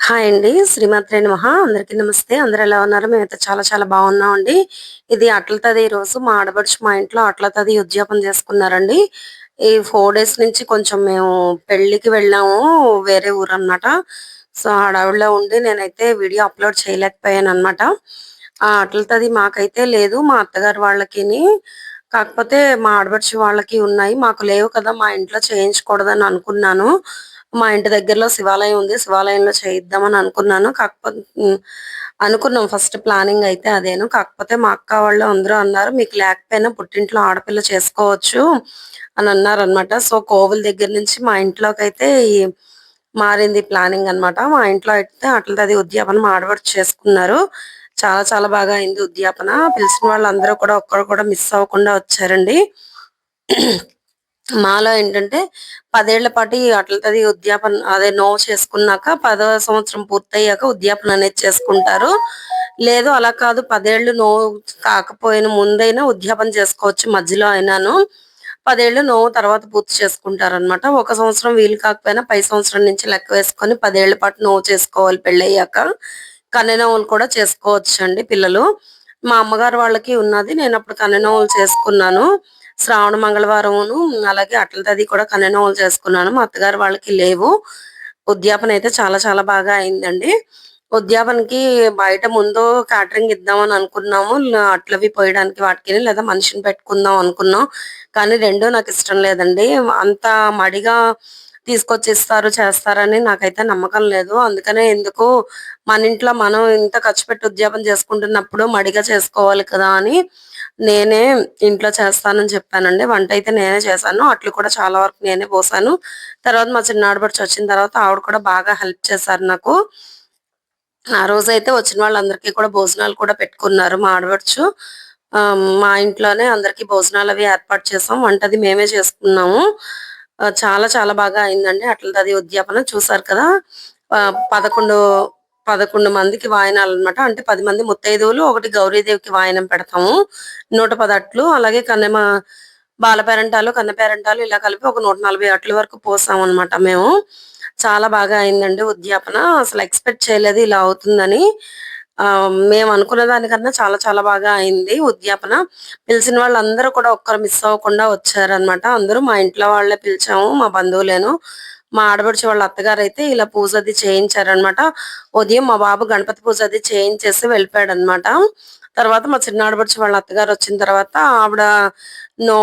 Hi అండి శ్రీమాత్రే నమః. అందరికీ నమస్తే. అందరూ ఎలా ఉన్నారు? మేమైతే చాలా చాలా బాగున్నాం అండి ఇది అట్ల తది ఈ రోజు మా ఆడపడుచు మా ఇంట్లో అట్ల తది ఉద్యాపన చేసుకున్నారండి. ఈ ఫోర్ డేస్ నుంచి కొంచెం మేము పెళ్ళికి వెళ్ళాము వేరే ఊరు అన్నమాట సో హడావిడిలో ఉండి నేనైతే వీడియో అప్లోడ్ చేయలేకపోయాను అన్నమాట ఆ అట్ల తది మాకైతే లేదు మా అత్తగారు వాళ్ళకిని. కాకపోతే మా ఆడపడుచు వాళ్ళకి ఉన్నాయి. మాకు లేవు కదా మా ఇంట్లో చేయించకూడదని అనుకున్నాను. మా ఇంటి దగ్గరలో శివాలయం ఉంది. శివాలయంలో చేయిద్దామని అనుకున్నాను. కాకపోతే అనుకున్నాం. ఫస్ట్ ప్లానింగ్ అయితే అదేను. కాకపోతే మా అక్క వాళ్ళు అందరూ అన్నారు మీకు లేకపోయినా పుట్టింట్లో ఆడపిల్ల చేసుకోవచ్చు అని అన్నారు అనమాట సో కోవుల దగ్గర నుంచి మా ఇంట్లోకి అయితే ఈ మారింది ప్లానింగ్ అన్నమాట. మా ఇంట్లో అయితే అట్లది ఉద్యాపన ఉద్యాపనం ఆడవాడు చేసుకున్నారు. చాలా చాలా బాగా అయింది ఉద్యాపన. పిలిచిన వాళ్ళందరూ కూడా ఒక్కరు కూడా మిస్ అవ్వకుండా వచ్చారండి. మాలో ఏంటంటే పదేళ్ళ పాటు అట్లది అట్లతది ఉద్యాపన అదే నో చేసుకున్నాక పదవ సంవత్సరం పూర్తయ్యాక ఉద్యాపన అనేది చేసుకుంటారు. లేదు అలా కాదు పదేళ్ళు నో కాకపోయిన ముందైనా ఉద్యాపన చేసుకోవచ్చు మధ్యలో అయినాను. పదేళ్ళు నో తర్వాత పూర్తి చేసుకుంటారు అనమాట ఒక సంవత్సరం వీలు కాకపోయినా పై సంవత్సరం నుంచి లెక్క వేసుకొని పదేళ్ళ పాటు నో చేసుకోవాలి పెళ్ళయ్యాక. కన్నెనోవులు కూడా చేసుకోవచ్చు అండి పిల్లలు. మా అమ్మగారు వాళ్ళకి ఉన్నది నేను అప్పుడు కన్నెనోవులు చేసుకున్నాను. శ్రావణ మంగళవారమును అలాగే అట్లతది కూడా కన్నెనోవులు చేసుకున్నాను. మా అత్తగారు వాళ్ళకి లేవు. ఉద్యాపన అయితే చాలా చాలా బాగా అయిందండి. ఉద్యాపనకి బయట ముందు క్యాటరింగ్ ఇద్దామని అనుకున్నాము. అట్లవి పోయడానికి వాటికి లేదా మనిషిని పెట్టుకుందాం అనుకున్నాం. కానీ రెండూ నాకు ఇష్టం లేదండి. అంత మడిగా తీసుకొచ్చి ఇస్తారు చేస్తారని నాకైతే నమ్మకం లేదు. అందుకనే ఎందుకు మన ఇంట్లో మనం ఇంత ఖర్చు పెట్టి ఉద్యాపన చేసుకుంటున్నప్పుడు మడిగా చేసుకోవాలి కదా అని నేనే ఇంట్లో చేస్తానని చెప్పానండి. వంట అయితే నేనే చేశాను. అట్లు కూడా చాలా వరకు నేనే పోసాను. తర్వాత మా చిన్న ఆడపడుచు వచ్చిన తర్వాత ఆవిడ కూడా బాగా హెల్ప్ చేశారు నాకు. ఆ రోజు అయితే వచ్చిన వాళ్ళందరికీ కూడా భోజనాలు కూడా పెట్టుకున్నారు మా ఆడబడుచు. మా ఇంట్లోనే అందరికీ భోజనాలు అవి ఏర్పాటు చేసాం వంటది మేమే చేసుకున్నాము. చాలా చాలా బాగా అయిందండి. అట్లది ఉద్యాపన. చూసారు కదా? పదకొండు పదకొండు మందికి వాయనాలు అన్నమాట అంటే పది మంది ముత్తైదువులు ఒకటి గౌరీదేవికి వాయనం పెడతాము. నూట పది అట్లు అలాగే కన్నెమ బాల పేరంటాలు కన్న పేరంటాలు ఇలా కలిపి ఒక నూట నలభై అట్ల వరకు పోసాం అనమాట మేము. చాలా బాగా అయిందండి ఉద్యాపన. అసలు ఎక్స్పెక్ట్ చేయలేదు ఇలా అవుతుందని. మేము అనుకున్న దానికన్నా చాలా చాలా బాగా అయింది ఉద్యాపన. పిలిచిన వాళ్ళందరూ కూడా ఒక్కరు మిస్ అవ్వకుండా వచ్చారనమాట అందరూ మా ఇంట్లో వాళ్ళే పిలిచాము మా బంధువులేను. మా ఆడబడిచి వాళ్ళ అత్తగారు అయితే ఇలా పూజ అది చేయించారనమాట. ఉదయం మా బాబు గణపతి పూజ అది చేయించేసి వెళ్ళిపోయాడు అనమాట తర్వాత మా చిన్న ఆడబడిచి వాళ్ళ అత్తగారు వచ్చిన తర్వాత ఆవిడ నో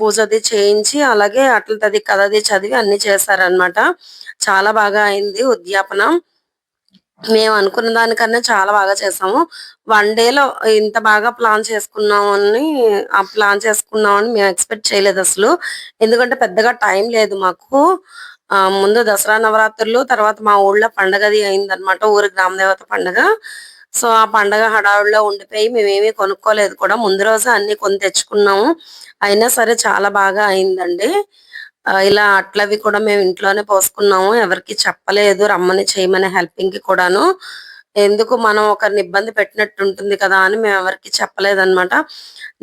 పూజ అది చేయించి అలాగే అట్లది కథ అది చదివి అన్ని చేశారనమాట. చాలా బాగా అయింది ఉద్యాపన. మేము అనుకున్న దానికన్నా చాలా బాగా చేసాము వన్ డేలో ఇంత బాగా ప్లాన్ చేసుకున్నామని ఆ ప్లాన్ చేసుకున్నామని మేము ఎక్స్పెక్ట్ చేయలేదు అసలు. ఎందుకంటే పెద్దగా టైం లేదు మాకు. ముందు దసరా నవరాత్రులు తర్వాత మా ఊళ్ళో పండగది అయిందనమాట ఊరి గ్రామదేవత పండగ. సో ఆ పండగ హడావుడిలో ఉండిపోయి మేమేమీ కొనుక్కోలేదు కూడా. ముందు రోజు అన్ని కొని తెచ్చుకున్నాము. అయినా సరే చాలా బాగా అయిందండి. ఇలా అట్లవి కూడా మేము ఇంట్లోనే పోసుకున్నాము. ఎవరికి చెప్పలేదు రమ్మని చేయమని హెల్పింగ్కి కూడాను. ఎందుకు మనం ఒకరిని ఇబ్బంది పెట్టినట్టు ఉంటుంది కదా అని మేము ఎవరికి చెప్పలేదన్నమాట.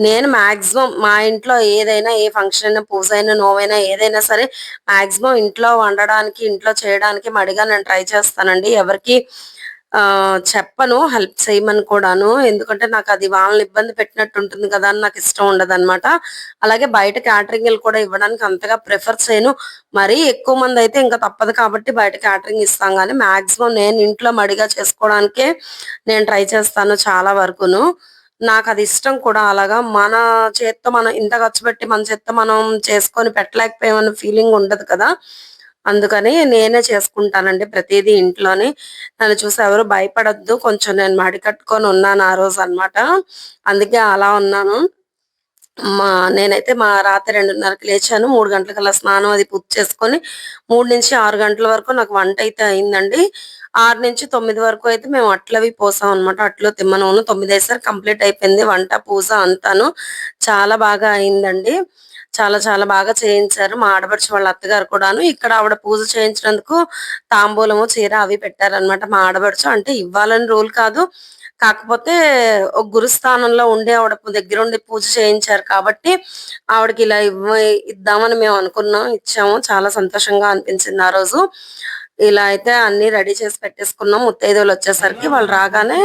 నేను మాక్సిమం మా ఇంట్లో ఏదైనా ఏ ఫంక్షన్ అయినా పూజ అయినా నోవైనా ఏదైనా సరే మాక్సిమం ఇంట్లో వండడానికి ఇంట్లో చేయడానికి మడిగా నేను ట్రై చేస్తానండి. ఎవరికి చెప్పను హెల్ప్ చేయమని కూడాను. ఎందుకంటే నాకు అది వాళ్ళని ఇబ్బంది పెట్టినట్టు ఉంటుంది కదా అని నాకు ఇష్టం ఉండదన్నమాట. అలాగే బయట క్యాటరింగ్ కూడా ఇవ్వడానికి అంతగా ప్రిఫర్ చేయను. మరీ ఎక్కువ మంది అయితే ఇంకా తప్పదు కాబట్టి బయట క్యాటరింగ్ ఇస్తాం కానీ మాక్సిమం నేను ఇంట్లో మడిగా చేసుకోవడానికే నేను ట్రై చేస్తాను చాలా వరకును. నాకు అది ఇష్టం కూడా అలాగా. మన చేత్తో మనం ఇంత ఖర్చు పెట్టి మన చేత్తో మనం చేసుకొని పెట్టలేకపోయామన్న ఫీలింగ్ ఉండదు కదా. అందుకని నేనే చేసుకుంటానండి ప్రతిదీ ఇంట్లోనే. నన్ను చూసి ఎవరు భయపడద్దు. కొంచెం నేను మడి కట్టుకొని ఉన్నాను ఆ రోజు అన్నమాట. అందుకే అలా ఉన్నాను. మా నేనైతే మా రాత్రి రెండున్నరకి లేచాను. మూడు గంటలకల్లా స్నానం అది పూర్తి చేసుకొని మూడు నుంచి ఆరు గంటల వరకు నాకు వంట అయితే అయిందండి. ఆరు నుంచి తొమ్మిది వరకు అయితే మేము అట్లవి పోసాం అనమాట అట్లు తిమ్మనూను తొమ్మిది కంప్లీట్ అయిపోయింది. వంట పూజ అంతాను. చాలా బాగా అయిందండి. చాలా చాలా బాగా చేయించారు. మా ఆడపడుచు వాళ్ళ అత్తగారు కూడాను. ఇక్కడ ఆవిడ పూజ చేయించినందుకు తాంబూలము చీర అవి పెట్టారనమాట మా ఆడపడుచు. అంటే ఇవ్వాలని రూల్ కాదు. కాకపోతే ఒక గురుస్థానంలో ఉండి ఆవిడ దగ్గర ఉండి పూజ చేయించారు కాబట్టి ఆవిడకి ఇలా ఇవ్వ ఇద్దామని మేము అనుకున్నాం. ఇచ్చాము. చాలా సంతోషంగా అనిపించింది ఆ రోజు. ఇలా అయితే అన్ని రెడీ చేసి పెట్టేసుకున్నాం. ముత్తైదువులు వచ్చేసరికి వాళ్ళు రాగానే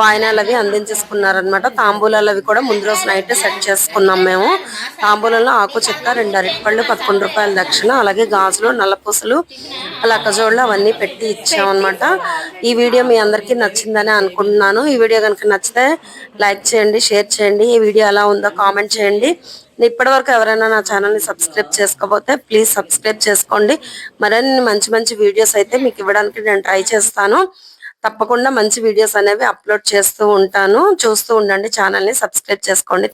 వాయినాలు అవి అందించేసుకున్నారనమాట తాంబూలాలు అవి కూడా ముందు రోజు నైట్ సెట్ చేసుకున్నాం మేము. తాంబూలంలో ఆకు చెక్క రెండు అరటిపళ్ళు పదకొండు రూపాయల దక్షిణ అలాగే గాజులు నల్లపూసలు లక్కజోళ్ళు అవన్నీ పెట్టి ఇచ్చామన్నమాట. ఈ వీడియో మీ అందరికీ నచ్చిందని అనుకుంటున్నాను. ఈ వీడియో కనుక నచ్చితే లైక్ చేయండి షేర్ చేయండి. ఈ వీడియో ఎలా ఉందో కామెంట్ చేయండి. ఇప్పటి వరకు ఎవరైనా నా ఛానల్ని సబ్స్క్రైబ్ చేసుకోకపోతే ప్లీజ్ సబ్స్క్రైబ్ చేసుకోండి. మరిన్ని మంచి మంచి వీడియోస్ అయితే మీకు ఇవ్వడానికి నేను ట్రై చేస్తాను. తప్పకుండా మంచి వీడియోస్ అనేవి అప్లోడ్ చేస్తూ ఉంటాను. చూస్తూ ఉండండి. ఛానల్ని సబ్స్క్రైబ్ చేసుకోండి.